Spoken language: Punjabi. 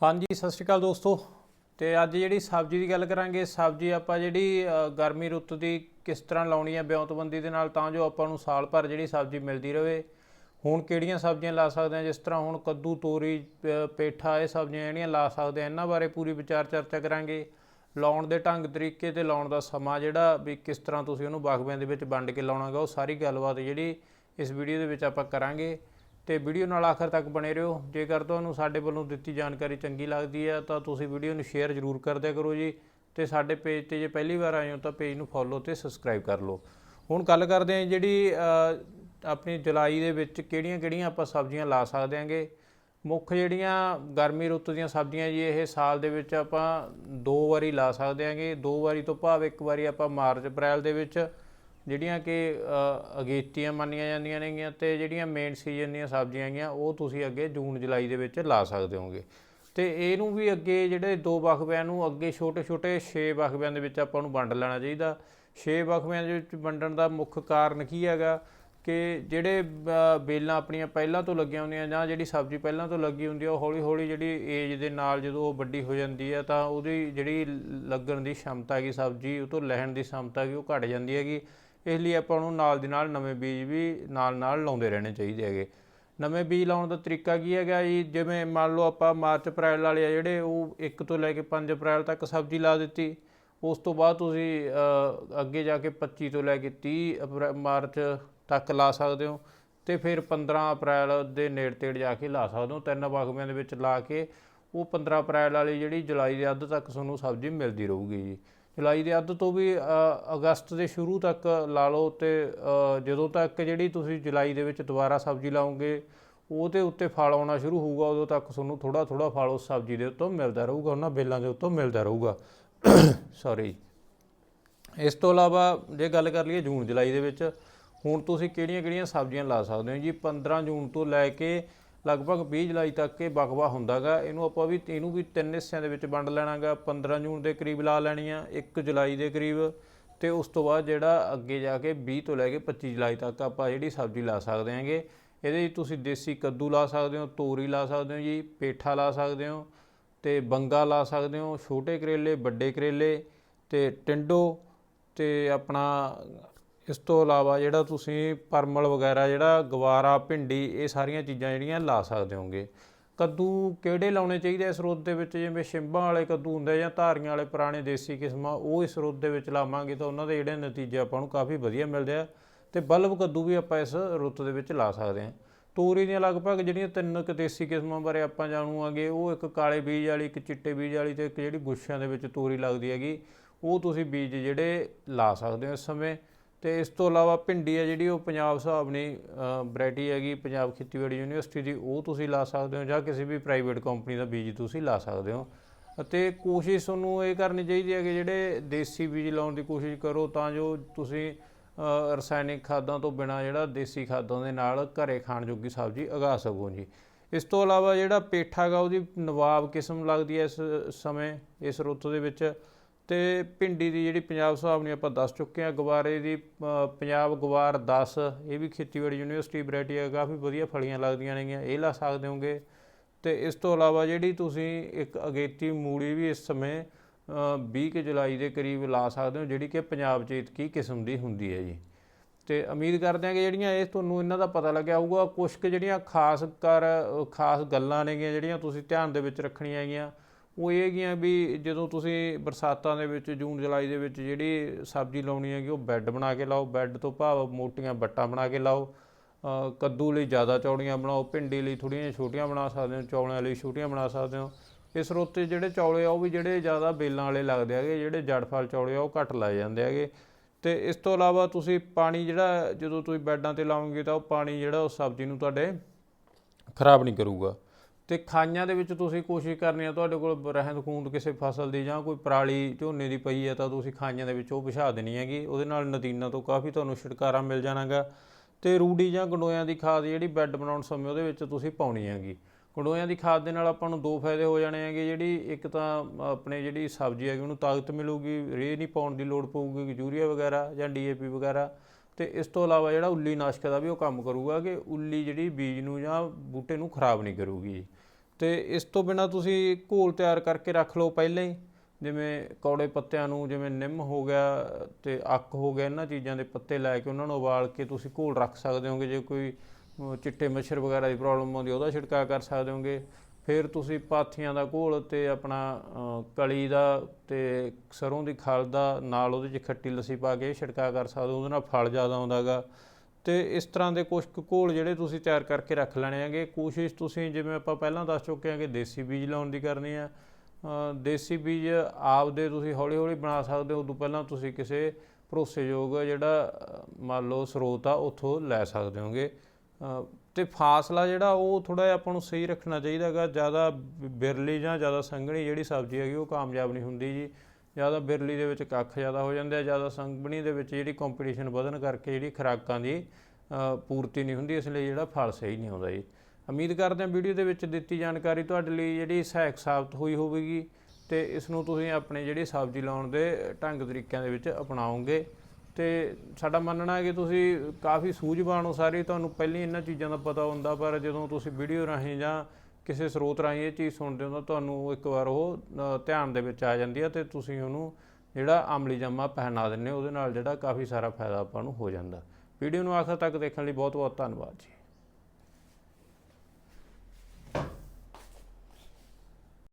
ਹਾਂਜੀ, ਸਤਿ ਸ਼੍ਰੀ ਅਕਾਲ ਦੋਸਤੋ। ਤੇ ਅੱਜ ਜਿਹੜੀ ਸਬਜ਼ੀ ਦੀ ਗੱਲ ਕਰਾਂਗੇ, ਸਬਜ਼ੀ ਆਪਾਂ ਜਿਹੜੀ ਗਰਮੀ ਰੁੱਤ ਦੀ ਕਿਸ ਤਰ੍ਹਾਂ ਲਾਉਣੀ ਹੈ ਬਿਉਂਤਬੰਦੀ ਦੇ ਨਾਲ, ਤਾਂ ਜੋ ਆਪਾਂ ਨੂੰ ਸਾਲ ਭਰ ਜਿਹੜੀ ਸਬਜ਼ੀ ਮਿਲਦੀ ਰਹੇ ਹੁਣ ਕਿਹੜੀਆਂ ਸਬਜ਼ੀਆਂ ਲਾ ਸਕਦੇ ਹਾਂ ਜਿਸ ਤਰ੍ਹਾਂ ਹੁਣ ਕੱਦੂ, ਤੋਰੀ ਪੇਠਾ, ਇਹ ਸਬਜ਼ੀਆਂ ਜਿਹੜੀਆਂ ਲਾ ਸਕਦੇ ਹਾਂ ਇਹਨਾਂ ਬਾਰੇ ਪੂਰੀ ਵਿਚਾਰ ਚਰਚਾ ਕਰਾਂਗੇ। ਲਾਉਣ ਦੇ ਢੰਗ ਤਰੀਕੇ ਤੇ ਲਾਉਣ ਦਾ ਸਮਾਂ ਜਿਹੜਾ, ਵੀ ਕਿਸ ਤਰ੍ਹਾਂ ਤੁਸੀਂ ਉਹਨੂੰ ਬਾਗਬਾਨ ਦੇ ਵਿੱਚ ਵੰਡ ਕੇ ਲਾਉਣਾਗਾ ਉਹ ਸਾਰੀ ਗੱਲਬਾਤ ਜਿਹੜੀ ਇਸ ਵੀਡੀਓ ਦੇ ਵਿੱਚ ਆਪਾਂ ਕਰਾਂਗੇ। ਤੇ ਵੀਡੀਓ ਨਾਲ ਆਖਰ ਤੱਕ ਬਣੇ ਰਹੋ। ਜੇਕਰ ਤੁਹਾਨੂੰ ਸਾਡੇ ਵੱਲੋਂ ਦਿੱਤੀ ਜਾਣਕਾਰੀ ਚੰਗੀ ਲੱਗਦੀ ਹੈ, ਤਾਂ ਤੁਸੀਂ ਵੀਡੀਓ ਨੂੰ ਸ਼ੇਅਰ ਜ਼ਰੂਰ ਕਰ ਦਿਆ ਕਰੋ ਜੀ। ਤੇ ਸਾਡੇ ਪੇਜ ਤੇ ਜੇ ਪਹਿਲੀ ਵਾਰ ਆਏ ਹੋ, ਤਾਂ ਪੇਜ ਨੂੰ ਫੋਲੋ ਤੇ ਸਬਸਕ੍ਰਾਈਬ ਕਰ ਲਓ। ਹੁਣ ਗੱਲ ਕਰਦੇ ਹਾਂ ਜਿਹੜੀ ਆਪਣੀ ਜੁਲਾਈ ਦੇ ਵਿੱਚ ਕਿਹੜੀਆਂ-ਕਿਹੜੀਆਂ ਆਪਾਂ ਸਬਜ਼ੀਆਂ ਲਾ ਸਕਦੇ ਹਾਂਗੇ। ਮੁੱਖ ਜਿਹੜੀਆਂ ਗਰਮੀ ਰੁੱਤ ਦੀਆਂ ਸਬਜ਼ੀਆਂ ਜੀ, ਇਹ ਸਾਲ ਦੇ ਵਿੱਚ ਆਪਾਂ ਦੋ ਵਾਰੀ ਲਾ ਸਕਦੇ ਹਾਂਗੇ। ਦੋ ਵਾਰੀ ਤੋਂ ਭਾਵ ਇੱਕ ਵਾਰੀ ਆਪਾਂ ਮਾਰਚ ਅਪ੍ਰੈਲ ਦੇ ਵਿੱਚ ਜਿਹੜੀਆਂ ਕਿ ਅਗੇਤੀਆਂ ਮੰਨੀਆਂ ਜਾਂਦੀਆਂ ਨੇਗੀਆਂ ਤੇ ਜਿਹੜੀਆਂ ਮੇਨ ਸੀਜ਼ਨ ਦੀਆਂ ਸਬਜ਼ੀਆਂ ਹੈਗੀਆਂ ਉਹ ਤੁਸੀਂ ਅੱਗੇ ਜੂਨ ਜੁਲਾਈ ਦੇ ਵਿੱਚ ਲਾ ਸਕਦੇ ਹੋਗੇ ਤੇ ਇਹਨੂੰ ਵੀ ਅੱਗੇ ਜਿਹੜੇ ਦੋ ਵਕਫਿਆਂ ਨੂੰ ਅੱਗੇ ਛੋਟੇ-ਛੋਟੇ 6 ਵਕਫਿਆਂ ਦੇ ਵਿੱਚ ਆਪਾਂ ਨੂੰ ਵੰਡ ਲੈਣਾ ਚਾਹੀਦਾ। 6 ਵਕਫਿਆਂ ਦੇ ਵਿੱਚ ਵੰਡਣ ਦਾ ਮੁੱਖ ਕਾਰਨ ਕੀ ਹੈਗਾ ਕਿ ਜਿਹੜੇ ਅ, ਬੇਲਾਂ ਆਪਣੀਆਂ ਪਹਿਲਾਂ ਤੋਂ ਲੱਗੀਆਂ ਹੁੰਦੀਆਂ ਜਾਂ ਜਿਹੜੀ ਸਬਜ਼ੀ ਪਹਿਲਾਂ ਤੋਂ ਲੱਗੀ ਹੁੰਦੀ ਆ ਉਹ ਹੌਲੀ-ਹੌਲੀ ਜਿਹੜੀ ਏਜ ਦੇ ਨਾਲ ਜਦੋਂ ਉਹ ਵੱਡੀ ਹੋ ਜਾਂਦੀ ਹੈ ਤਾਂ ਉਹਦੀ ਜਿਹੜੀ ਲੱਗਣ ਦੀ ਸ਼ਮਤਾ ਹੈਗੀ ਸਬਜ਼ੀ ਉਹ ਤੋਂ ਲੈਣ ਦੀ ਸ਼ਮਤਾ ਹੈਗੀ ਉਹ ਘਟ ਜਾਂਦੀ ਹੈਗੀ। ਇਸ ਲਈ ਆਪਾਂ ਨੂੰ ਨਾਲ ਦੀ ਨਾਲ ਨਵੇਂ ਬੀਜ ਵੀ ਨਾਲ-ਨਾਲ ਲਾਉਂਦੇ ਰਹਿਣੇ ਚਾਹੀਦੇ ਹੈਗੇ। ਨਵੇਂ ਬੀਜ ਲਾਉਣ ਦਾ ਤਰੀਕਾ ਕੀ ਹੈਗਾ ਜੀ? ਜਿਵੇਂ ਮੰਨ ਲਓ ਆਪਾਂ ਮਾਰਚ, ਅਪ੍ਰੈਲ ਵਾਲੇ ਆ ਜਿਹੜੇ, ਉਹ 1 ਤੋਂ ਲੈ ਕੇ 5 ਅਪ੍ਰੈਲ ਤੱਕ ਸਬਜ਼ੀ ਲਾ ਦਿੱਤੀ। ਉਸ ਤੋਂ ਬਾਅਦ ਤੁਸੀਂ ਅੱਗੇ ਜਾ ਕੇ 25 ਤੋਂ ਲੈ ਕੇ 30 ਅਪ੍ਰੈ- ਮਾਰਚ ਤੱਕ ਲਾ ਸਕਦੇ ਹੋ। ਤੇ ਫਿਰ 15 ਅਪ੍ਰੈਲ ਦੇ ਨੇੜੇ ਤੇੜ ਜਾ ਕੇ ਲਾ ਸਕਦੇ ਹੋ। ਤਿੰਨ ਵਕਮਿਆਂ ਦੇ ਵਿੱਚ ਲਾ ਕੇ ਉਹ 15 ਅਪ੍ਰੈਲ ਵਾਲੀ ਜਿਹੜੀ ਜੁਲਾਈ ਦੇ ਅੱਧ ਤੱਕ ਤੁਹਾਨੂੰ ਸਬਜ਼ੀ ਮਿਲਦੀ ਰਹੂਗੀ ਜੀ। ਜੁਲਾਈ ਦੇ ਅੱਧ ਤੋਂ ਵੀ ਅਗਸਤ ਦੇ ਸ਼ੁਰੂ ਤੱਕ ਲਾ ਲਓ ਤੇ ਜਦੋਂ ਤੱਕ ਜਿਹੜੀ ਤੁਸੀਂ ਜੁਲਾਈ ਦੇ ਵਿੱਚ ਦੁਬਾਰਾ ਸਬਜ਼ੀ ਲਾਓਗੇ, ਉਹਦੇ ਉੱਤੇ ਫਲ ਆਉਣਾ ਸ਼ੁਰੂ ਹੋਊਗਾ, ਉਦੋਂ ਤੱਕ ਤੁਹਾਨੂੰ ਥੋੜਾ ਥੋੜਾ ਫਲ ਉਸ ਸਬਜ਼ੀ ਦੇ ਉੱਤੋਂ ਮਿਲਦਾ ਰਹੂਗਾ, ਉਹਨਾਂ ਬੇਲਾਂ ਦੇ ਉੱਤੋਂ ਮਿਲਦਾ ਰਹੂਗਾ। ਸੌਰੀ ਇਸ ਤੋਂ ਇਲਾਵਾ ਜੇ ਗੱਲ ਕਰ ਲਈਏ ਜੂਨ ਜੁਲਾਈ ਦੇ ਵਿੱਚ, ਹੁਣ ਤੁਸੀਂ ਕਿਹੜੀਆਂ-ਕਿਹੜੀਆਂ ਸਬਜ਼ੀਆਂ ਲਾ ਸਕਦੇ ਹੋ ਜੀ? 15 ਜੂਨ ਤੋਂ ਲੈ ਕੇ ਲਗਭਗ 20 ਜੁਲਾਈ ਤੱਕ ਇਹ ਬਕਵਾ ਹੁੰਦਾਗਾ। ਇਹਨੂੰ ਆਪਾਂ ਵੀ, ਇਹਨੂੰ ਵੀ ਤਿੰਨ ਹਿੱਸਿਆਂ ਦੇ ਵਿੱਚ ਵੰਡ ਲੈਣਾਗਾ। 15 ਜੂਨ ਦੇ ਕਰੀਬ ਲਾ ਲੈਣੀ ਆ 1 ਜੁਲਾਈ ਦੇ ਕਰੀਬ। ਤੇ ਉਸ ਤੋਂ ਬਾਅਦ ਜਿਹੜਾ ਅੱਗੇ ਜਾ ਕੇ 20 ਤੋਂ ਲੈ ਕੇ 25 ਜੁਲਾਈ ਤੱਕ ਆਪਾਂ ਜਿਹੜੀ ਸਬਜ਼ੀ ਲਾ ਸਕਦੇ ਹਾਂਗੇ। ਇਹਦੇ ਵਿੱਚ ਤੁਸੀਂ ਦੇਸੀ ਕੱਦੂ ਲਾ ਸਕਦੇ ਹੋ, ਤੋਰੀ ਲਾ ਸਕਦੇ ਹੋ ਜੀ, ਪੇਠਾ ਲਾ ਸਕਦੇ ਹੋ, ਤੇ ਬੰਗਾ ਲਾ ਸਕਦੇ ਹੋ, ਛੋਟੇ ਕਰੇਲੇ, ਵੱਡੇ ਕਰੇਲੇ, ਤੇ ਟਿੰਡੋ, ਤੇ ਆਪਣਾ ਇਸ ਤੋਂ ਇਲਾਵਾ ਜਿਹੜਾ ਤੁਸੀਂ ਪਰਮਲ ਵਗੈਰਾ, ਜਿਹੜਾ ਗਵਾਰਾ, ਭਿੰਡੀ, ਇਹ ਸਾਰੀਆਂ ਚੀਜ਼ਾਂ ਜਿਹੜੀਆਂ ਲਾ ਸਕਦੇ ਹੋਗੇ। ਕੱਦੂ ਕਿਹੜੇ ਲਾਉਣੇ ਚਾਹੀਦੇ ਇਸ ਰੁੱਤ ਦੇ ਵਿੱਚ? ਜਿਵੇਂ ਸ਼ਿੰਬਾਂ ਵਾਲੇ ਕੱਦੂ ਹੁੰਦੇ ਜਾਂ ਧਾਰੀਆਂ ਵਾਲੇ ਪੁਰਾਣੇ ਦੇਸੀ ਕਿਸਮਾਂ, ਉਹ ਇਸ ਰੁੱਤ ਦੇ ਵਿੱਚ ਲਾਵਾਂਗੇ ਤਾਂ ਉਹਨਾਂ ਦੇ ਜਿਹੜੇ ਨਤੀਜੇ ਆਪਾਂ ਨੂੰ ਕਾਫੀ ਵਧੀਆ ਮਿਲਦੇ ਆ। ਤੇ ਬਲਬ ਕੱਦੂ ਵੀ ਆਪਾਂ ਇਸ ਰੁੱਤ ਦੇ ਵਿੱਚ ਲਾ ਸਕਦੇ ਹਾਂ। ਤੋਰੀ ਦੀਆਂ ਲਗਭਗ ਜਿਹੜੀਆਂ ਤਿੰਨ ਕੁ ਦੇਸੀ ਕਿਸਮਾਂ ਬਾਰੇ ਆਪਾਂ ਜਾਣੂਆਂਗੇ, ਉਹ ਇੱਕ ਕਾਲੇ ਬੀਜ ਵਾਲੀ, ਇੱਕ ਚਿੱਟੇ ਬੀਜ ਵਾਲੀ ਤੇ ਇੱਕ ਜਿਹੜੀ ਗੁੱਛਿਆਂ ਦੇ ਵਿੱਚ ਤੋਰੀ ਲੱਗਦੀ ਹੈਗੀ, ਉਹ ਤੁਸੀਂ ਬੀਜ ਜਿਹੜੇ ਲਾ ਸਕਦੇ ਹੋ ਇਸ ਸਮੇਂ। ਤੇ ਇਸ ਤੋਂ ਇਲਾਵਾ ਭਿੰਡੀ ਹੈ ਜਿਹੜੀ ਉਹ ਪੰਜਾਬ ਹਿਸਾਬ ਹਿਸਾਬਨੀ ਵੈਰਾਈਟੀ ਹੈਗੀ ਪੰਜਾਬ ਖੇਤੀਬਾੜੀ ਯੂਨੀਵਰਸਿਟੀ ਦੀ, ਉਹ ਤੁਸੀਂ ਲਾ ਸਕਦੇ ਹੋ ਜਾਂ ਕਿਸੇ ਵੀ ਪ੍ਰਾਈਵੇਟ ਕੰਪਨੀ ਦਾ ਬੀਜ ਤੁਸੀਂ ਲਾ ਸਕਦੇ ਹੋ। ਅਤੇ ਕੋਸ਼ਿਸ਼ ਤੁਹਾਨੂੰ ਇਹ ਕਰਨੀ ਚਾਹੀਦੀ ਹੈ ਕਿ ਜਿਹੜੇ ਦੇਸੀ ਬੀਜ ਲਾਉਣ ਦੀ ਕੋਸ਼ਿਸ਼ ਕਰੋ ਤਾਂ ਜੋ ਤੁਸੀਂ ਰਸਾਇਣਿਕ ਖਾਦਾਂ ਤੋਂ ਬਿਨਾ ਜਿਹੜਾ ਦੇਸੀ ਖਾਦਾਂ ਦੇ ਨਾਲ ਘਰੇ ਖਾਣ ਜੋਗੀ ਸਬਜ਼ੀ ਉਗਾ ਸਕੋ ਜੀ। ਇਸ ਤੋਂ ਇਲਾਵਾ ਜਿਹੜਾ ਪੇਠਾ ਗਾ, ਉਹਦੀ ਨਵਾਬ ਕਿਸਮ ਲੱਗਦੀ ਹੈ ਇਸ ਸਮੇਂ, ਇਸ ਰੁੱਤ ਦੇ ਵਿੱਚ। ਤੇ ਭਿੰਡੀ ਦੀ ਜਿਹੜੀ ਪੰਜਾਬ ਹਿਸਾਬ ਨੇ ਆਪਾਂ ਦੱਸ ਚੁੱਕੇ ਹਾਂ ਗਵਾਰੇ ਦੀ ਪੰਜਾਬ ਗਵਾਰ 10 ਇਹ ਵੀ ਖੇਤੀਬਾੜੀ ਯੂਨੀਵਰਸਿਟੀ ਵੈਰਾਈਟੀ ਹੈ ਕਾਫੀ ਵਧੀਆ ਫਲੀਆਂ ਲੱਗਦੀਆਂ ਨੇਗੀਆਂ ਇਹ ਲਾ ਸਕਦੇ ਹੋਗੇ। ਤੇ ਇਸ ਤੋਂ ਇਲਾਵਾ ਜਿਹੜੀ ਤੁਸੀਂ ਇੱਕ ਅਗੇਤੀ ਮੂਲੀ ਵੀ ਇਸ ਸਮੇਂ ਅ, 20 ਕੁ ਜੁਲਾਈ ਦੇ ਕਰੀਬ ਲਾ ਸਕਦੇ ਹੋ ਜਿਹੜੀ ਕਿ ਪੰਜਾਬ ਚੇਤਕੀ ਕਿਸਮ ਦੀ ਹੁੰਦੀ ਹੈ ਜੀ। ਤੇ ਉਮੀਦ ਕਰਦੇ ਹਾਂ ਕਿ ਜਿਹੜੀਆਂ ਇਹ ਤੁਹਾਨੂੰ ਇਹਨਾਂ ਦਾ ਪਤਾ ਲੱਗਿਆ ਹੋਊਗਾ ਕੁਝ ਕੁ ਜਿਹੜੀਆਂ ਖਾਸ ਕਰ ਖਾਸ ਗੱਲਾਂ ਨੇਗੀਆਂ ਜਿਹੜੀਆਂ ਤੁਸੀਂ ਧਿਆਨ ਦੇ ਵਿੱਚ ਰੱਖਣੀਆਂ ਹੈਗੀਆਂ ਉਹ ਇਹ ਹੈਗੀਆਂ ਵੀ ਜਦੋਂ ਤੁਸੀਂ ਬਰਸਾਤਾਂ ਦੇ ਵਿੱਚ, ਜੂਨ, ਜੁਲਾਈ ਦੇ ਵਿੱਚ ਜਿਹੜੀ ਸਬਜ਼ੀ ਲਾਉਣੀ ਹੈਗੀ, ਉਹ ਬੈੱਡ ਬਣਾ ਕੇ ਲਾਓ। ਬੈੱਡ ਤੋਂ ਭਾਵ ਮੋਟੀਆਂ ਵੱਟਾਂ ਬਣਾ ਕੇ ਲਾਓ। ਕੱਦੂ ਲਈ ਜ਼ਿਆਦਾ ਚੌੜੀਆਂ ਬਣਾਓ, ਭਿੰਡੀ ਲਈ ਥੋੜ੍ਹੀਆਂ ਛੋਟੀਆਂ ਬਣਾ ਸਕਦੇ ਹੋ ਚੌਲਿਆਂ ਲਈ ਛੋਟੀਆਂ ਬਣਾ ਸਕਦੇ ਹੋ। ਇਸ ਰੁੱਤ ਜਿਹੜੇ ਚੌਲੇ ਆ, ਉਹ ਵੀ ਜਿਹੜੇ ਜ਼ਿਆਦਾ ਬੇਲਾਂ ਵਾਲੇ ਲੱਗਦੇ ਹੈਗੇ, ਜਿਹੜੇ ਜੜ ਫਲ ਚੌਲੇ ਆ, ਉਹ ਘੱਟ ਲਾਏ ਜਾਂਦੇ ਹੈਗੇ। ਤੇ ਇਸ ਤੋਂ ਇਲਾਵਾ ਤੁਸੀਂ ਪਾਣੀ ਜਿਹੜਾ, ਜਦੋਂ ਤੁਸੀਂ ਬੈੱਡਾਂ ਤੇ ਲਾਓਗੇ ਤਾਂ ਉਹ ਪਾਣੀ ਜਿਹੜਾ, ਉਹ ਸਬਜ਼ੀ ਨੂੰ ਤੁਹਾਡੇ ਖਰਾਬ ਨਹੀਂ ਕਰੂਗਾ। ਤੇ ਖਾਈਆਂ ਦੇ ਵਿੱਚ ਤੁਸੀਂ ਕੋਸ਼ਿਸ਼ ਕਰਨੀ ਆ ਤੁਹਾਡੇ ਕੋਲ ਰਹਿੰਦ ਖੂੰਦ ਕਿਸੇ ਫਸਲ ਦੀ ਜਾਂ ਕੋਈ ਪਰਾਲੀ ਝੋਨੇ ਦੀ ਪਈ ਹੈ ਤਾਂ ਤੁਸੀਂ ਖਾਈਆਂ ਦੇ ਵਿੱਚ ਉਹ ਵਿਛਾ ਦੇਣੀ ਹੈਗੀ। ਉਹਦੇ ਨਾਲ ਨਦੀਨਾਂ ਤੋਂ ਕਾਫੀ ਤੁਹਾਨੂੰ ਛੁਟਕਾਰਾ ਮਿਲ ਜਾਣਾਗਾ। ਤੇ ਰੂੜੀ ਜਾਂ ਗੰਡੋਇਆਂ ਦੀ ਖਾਦ ਜਿਹੜੀ ਬੈੱਡ ਬਣਾਉਣ ਸਮੇਂ ਉਹਦੇ ਵਿੱਚ ਤੁਸੀਂ ਪਾਉਣੀ ਹੈਗੀ। ਗੰਡੋਇਆਂ ਦੀ ਖਾਦ ਦੇ ਨਾਲ ਆਪਾਂ ਨੂੰ ਦੋ ਫਾਇਦੇ ਹੋ ਜਾਣੇ ਹੈਗੇ। ਜਿਹੜੀ ਇੱਕ ਤਾਂ ਆਪਣੇ ਜਿਹੜੀ ਸਬਜ਼ੀ ਹੈਗੀ ਉਹਨੂੰ ਤਾਕਤ ਮਿਲੂਗੀ, ਰੇਹ ਨਹੀਂ ਪਾਉਣ ਦੀ ਲੋੜ ਪਊਗੀ, ਯੂਰੀਆ ਵਗੈਰਾ ਜਾਂ ਡੀਏਪੀ ਵਗੈਰਾ। ਤੇ ਇਸ ਤੋਂ ਇਲਾਵਾ ਜਿਹੜਾ ਉੱਲੀ ਨਾਸ਼ਕ ਦਾ ਵੀ ਉਹ ਕੰਮ ਕਰੂਗਾ ਕਿ ਉੱਲੀ ਜਿਹੜੀ ਬੀਜ ਨੂੰ ਜਾਂ ਬੂਟੇ ਨੂੰ ਖਰਾਬ ਨਹੀਂ ਕਰੂਗੀ। ਤੇ ਇਸ ਤੋਂ ਬਿਨਾ ਤੁਸੀਂ ਘੋਲ ਤਿਆਰ ਕਰਕੇ ਰੱਖ ਲਓ ਪਹਿਲਾਂ ਹੀ। ਜਿਵੇਂ ਕੌੜੇ ਪੱਤਿਆਂ ਨੂੰ ਜਿਵੇਂ ਨਿੰਮ ਹੋ ਗਿਆ ਤੇ ਅੱਕ ਹੋ ਗਿਆ, ਇਹਨਾਂ ਚੀਜ਼ਾਂ ਦੇ ਪੱਤੇ ਲੈ ਕੇ ਉਹਨਾਂ ਨੂੰ ਉਬਾਲ ਕੇ ਤੁਸੀਂ ਘੋਲ ਰੱਖ ਸਕਦੇ ਹੋਗੇ। ਜੇ ਕੋਈ ਚਿੱਟੇ ਮੱਛਰ ਵਗੈਰਾ ਦੀ ਪ੍ਰੋਬਲਮ ਆਉਂਦੀ, ਉਹਦਾ ਛਿੜਕਾਅ ਕਰ ਸਕਦੇ ਹੋਗੇ। ਫਿਰ ਤੁਸੀਂ ਪਾਥੀਆਂ ਦਾ ਘੋਲ ਤੇ ਆਪਣਾ ਕਲੀ ਦਾ ਤੇ ਸਰੋਂ ਦੀ ਖਲ ਦਾ ਨਾਲ ਉਹਦੇ 'ਚ ਖੱਟੀ ਲੱਸੀ ਪਾ ਕੇ ਛਿੜਕਾ ਕਰ ਸਕਦੇ ਹੋ, ਉਹਦੇ ਨਾਲ ਫਲ ਜ਼ਿਆਦਾ ਆਉਂਦਾਗਾ ਤੇ ਇਸ ਤਰ੍ਹਾਂ ਦੇ ਕੁਝ ਕੁ ਘੋਲ ਜਿਹੜੇ ਤੁਸੀਂ ਤਿਆਰ ਕਰਕੇ ਰੱਖ ਲੈਣੇ ਹੈਗੇ, ਕੋਸ਼ਿਸ਼ ਤੁਸੀਂ ਜਿਵੇਂ ਆਪਾਂ ਪਹਿਲਾਂ ਦੱਸ ਚੁੱਕੇ ਹਾਂ ਕਿ ਦੇਸੀ ਬੀਜ ਲਾਉਣ ਦੀ ਕਰਨੀ ਆ ਦੇਸੀ ਬੀਜ ਆਪਦੇ ਤੁਸੀਂ ਹੌਲੀ ਹੌਲੀ ਬਣਾ ਸਕਦੇ ਹੋ, ਉਦੋਂ ਪਹਿਲਾਂ ਤੁਸੀਂ ਕਿਸੇ ਭਰੋਸੇਯੋਗ ਜਿਹੜਾ ਮੰਨ ਲਓ ਸਰੋਤ ਆ, ਉੱਥੋਂ ਲੈ ਸਕਦੇ ਹੋਗੇ। ਤੇ ਫਾਸਲਾ ਜਿਹੜਾ ਉਹ ਥੋੜਾ ਜਿਹਾ ਆਪਾਂ ਨੂੰ ਸਹੀ ਰੱਖਣਾ ਚਾਹੀਦਾ ਹੈਗਾ। ਜ਼ਿਆਦਾ ਬਿਰਲੀ ਜਾਂ ਜ਼ਿਆਦਾ ਸੰਘਣੀ ਜਿਹੜੀ ਸਬਜ਼ੀ ਹੈਗੀ ਉਹ ਕਾਮਯਾਬ ਨਹੀਂ ਹੁੰਦੀ ਜੀ। ਜ਼ਿਆਦਾ ਬਿਰਲੀ ਦੇ ਵਿੱਚ ਕੱਖ ਜ਼ਿਆਦਾ ਹੋ ਜਾਂਦੇ ਆ, ਜ਼ਿਆਦਾ ਸੰਘਣੀ ਦੇ ਵਿੱਚ ਜਿਹੜੀ ਕੰਪੀਟੀਸ਼ਨ ਵਧਣ ਕਰਕੇ ਜਿਹੜੀ ਖੁਰਾਕਾਂ ਦੀ ਪੂਰਤੀ ਨਹੀਂ ਹੁੰਦੀ, ਇਸ ਲਈ ਜਿਹੜਾ ਫਲ ਸਹੀ ਨਹੀਂ ਆਉਂਦਾ ਜੀ। ਉਮੀਦ ਕਰਦੇ ਹਾਂ ਵੀਡੀਓ ਦੇ ਵਿੱਚ ਦਿੱਤੀ ਜਾਣਕਾਰੀ ਤੁਹਾਡੇ ਲਈ ਜਿਹੜੀ ਸਹਾਇਕ ਸਾਬਤ ਹੋਈ ਹੋਵੇਗੀ ਤੇ ਇਸ ਨੂੰ ਤੁਸੀਂ ਆਪਣੇ ਜਿਹੜੀ ਸਬਜ਼ੀ ਲਾਉਣ ਦੇ ਢੰਗ ਤਰੀਕਿਆਂ ਦੇ ਵਿੱਚ ਅਪਣਾਓਗੇ। ਤੇ ਸਾਡਾ ਮੰਨਣਾ ਹੈ ਕਿ ਤੁਸੀਂ ਕਾਫੀ ਸੂਝਵਾਨ ਹੋ ਸਾਰੇ, ਤੁਹਾਨੂੰ ਪਹਿਲਾਂ ਇਹਨਾਂ ਚੀਜ਼ਾਂ ਦਾ ਪਤਾ ਹੁੰਦਾ, ਪਰ ਜਦੋਂ ਤੁਸੀਂ ਵੀਡੀਓ ਰਾਹੀਂ ਜਾਂ ਕਿਸੇ ਸਰੋਤ ਰਾਹੀਂ ਇਹ ਚੀਜ਼ ਸੁਣਦੇ ਹੋ ਤਾਂ ਤੁਹਾਨੂੰ ਇੱਕ ਵਾਰ ਉਹ ਧਿਆਨ ਦੇ ਵਿੱਚ ਆ ਜਾਂਦੀ ਹੈ ਤੇ ਤੁਸੀਂ ਉਹਨੂੰ ਜਿਹੜਾ ਆਮਲੀ ਜਾਮਾ ਪਹਿਨਾ ਦਿੰਦੇ ਹੋ, ਉਹਦੇ ਨਾਲ ਜਿਹੜਾ ਕਾਫੀ ਸਾਰਾ ਫਾਇਦਾ ਆਪਾਂ ਨੂੰ ਹੋ ਜਾਂਦਾ। ਵੀਡੀਓ ਨੂੰ ਆਖਰ ਤੱਕ ਦੇਖਣ ਲਈ ਬਹੁਤ ਬਹੁਤ ਧੰਨਵਾਦ ਜੀ।